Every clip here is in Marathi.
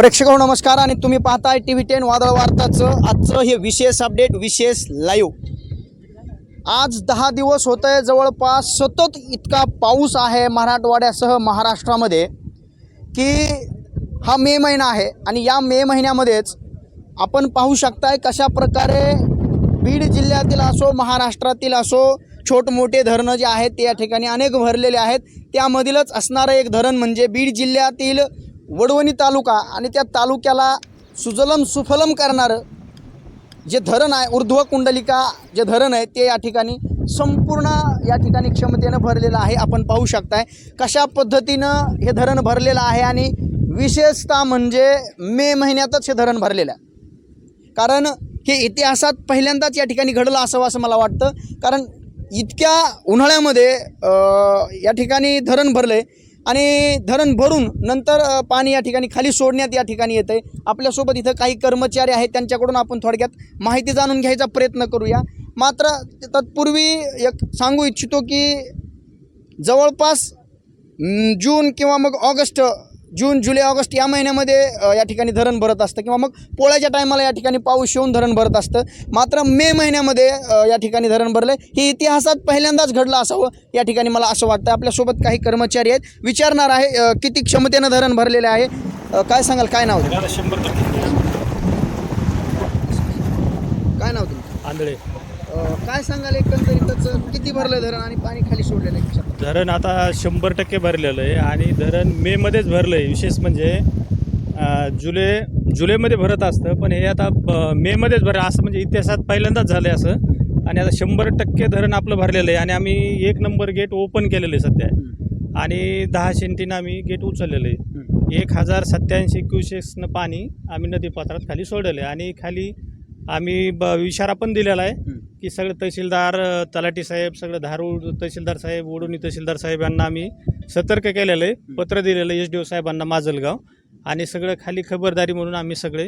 प्रेक्षक नमस्कार आणि तुम्ही पाहताय टी व्ही टेन वादळ वार्ताचं आजचं हे विशेष अपडेट विशेष लाईव्ह आज दहा दिवस होत आहे जवळपास सतत इतका पाऊस आहे मराठवाड्यासह महाराष्ट्रामध्ये की हा मे महिना आहे आणि या मे महिन्यामध्येच आपण पाहू शकताय कशा प्रकारे बीड जिल्ह्यातील असो महाराष्ट्रातील असो छोटमोठे धरणं जे आहेत ते या ठिकाणी अनेक भरलेले आहेत. त्यामधीलच असणारं एक धरण म्हणजे बीड जिल्ह्यातील वडवणी तालुका आणि त्या तालुक्याला सुजलम सुफलम करणारं जे धरण आहे ऊर्ध्व कुंडलिका जे धरण आहे ते या ठिकाणी संपूर्ण या ठिकाणी क्षमतेनं भरलेलं आहे. आपण पाहू शकताय कशा पद्धतीनं हे धरण भरलेलं आहे आणि विशेषतः म्हणजे मे महिन्यातच हे धरण भरलेलं आहे. कारण हे इतिहासात पहिल्यांदाच या ठिकाणी घडलं असावं असं मला वाटतं. कारण इतक्या उन्हाळ्यामध्ये या ठिकाणी धरण भरलं आहे आणि धरण भरून नंतर पाणी या ठिकाणी खाली सोडण्यात या ठिकाणी येतं आहे आपल्यासोबत इथं काही कर्मचारी आहेत त्यांच्याकडून आपण थोडक्यात माहिती जाणून घ्यायचा प्रयत्न करूया. मात्र तत्पूर्वी एक सांगू इच्छितो की जवळपास जून किंवा मग ऑगस्ट जून जुलै ऑगस्ट या महिन्यामध्ये या ठिकाणी धरण भरत असतं किंवा मग पोळ्याच्या टायमाला या ठिकाणी पाऊस येऊन धरण भरत असतं. मात्र मे महिन्यामध्ये या ठिकाणी धरण भरलं हे इतिहासात पहिल्यांदाच घडलं असावं या ठिकाणी मला असं वाटतं. आपल्यासोबत काही कर्मचारी आहेत. विचारणार आहे किती क्षमतेनं धरण भरलेलं आहे. काय सांगाल? काय नाव काय नाव तुमचं? आंधळे. काय सांगाल एकंदरीतच? किती भरलं धरण आणि पाणी खाली सोडलेलं आहे? धरण आता शंभर टक्के भरलेलं आहे आणि धरण मेमध्येच भरलं आहे. विशेष म्हणजे जुलै जुलैमध्ये भरत असतं पण हे आता ब- मेमध्येच भरलं. असं म्हणजे इतिहासात पहिल्यांदाच झालं आहे असं. आणि आता शंभर टक्के धरण आपलं भरलेलं आहे आणि आम्ही एक नंबर गेट ओपन केलेलं आहे सध्या. आणि दहा सेंटीनं आम्ही गेट उचललेलं आहे. एक हजार सत्याऐंशी क्युसेक्सनं पाणी आम्ही नदीपात्रात खाली सोडलेलं आहे. आणि खाली आम्ही ब इशारा पण दिलेला आहे. की सगळे तहसीलदार अ, तलाठी साहेब सगळं धारूर तहसीलदार साहेब ओढोनी तहसीलदार साहेब यांना आम्ही सतर्क केलेलं आहे. पत्र दिलेलं आहे एस डी ओ साहेबांना माजलगाव. आणि सगळं खाली खबरदारी म्हणून आम्ही सगळे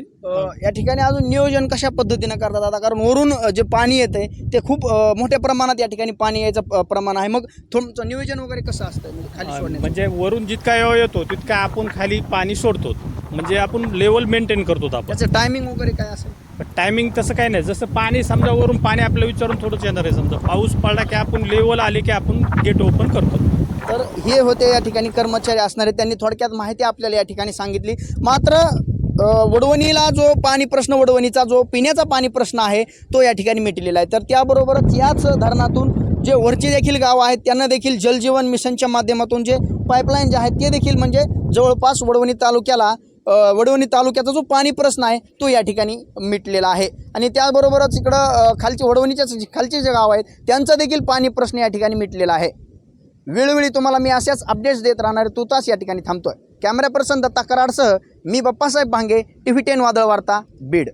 या ठिकाणी अजून नियोजन कशा पद्धतीनं करतात आता? कारण वरून जे पाणी येते ते खूप मोठ्या प्रमाणात या ठिकाणी पाणी यायचं प्रमाण आहे. मग तुमचं नियोजन वगैरे कसं असतं म्हणजे म्हणजे वरून जितका येव येतो तितका आपण खाली पाणी सोडतो. म्हणजे आपण लेवल मेंटेन करतो आपण. त्याचं टायमिंग वगैरे काय असेल? टायमिंग तसं काही नाही. जसं पाणी समजा वरून पाणी आपलं विचारून थोडंच येणार आहे समजा. पाऊस पडला की आपण लेवल आले की आपण गेट ओपन करतो. तर हे होते या ठिकाणी कर्मचारी असणारे. त्यांनी थोडक्यात माहिती आपल्याला या ठिकाणी सांगितली. मात्र वडवणीला जो पाणी प्रश्न वडवणीचा जो पिण्याचा पाणी प्रश्न आहे तो या ठिकाणी मिटलेला आहे. तर त्याबरोबरच याच धरणातून जे वरचे देखील गाव आहेत त्यांना देखील जलजीवन मिशनच्या माध्यमातून जे पाईपलाईन जे आहेत ते देखील म्हणजे जवळपास वडवणी तालुक्याला वडवणी तालुक्याचा जो पाणी प्रश्न आहे तो या ठिकाणी मिटलेला आहे. आणि त्याचबरोबरच इकडं खालची वडवणीच्या खालचे जे गाव आहेत त्यांचा देखील पाणी प्रश्न या ठिकाणी मिटलेला आहे. वेळोवेळी तुम्हाला मी अशाच अपडेट्स देत राहणार तू तास या ठिकाणी थांबतोय. कॅमेरा पर्सन दत्ता कराडसह मी Bappasaheb Bhange T V ten वादळ वार्ता बीड.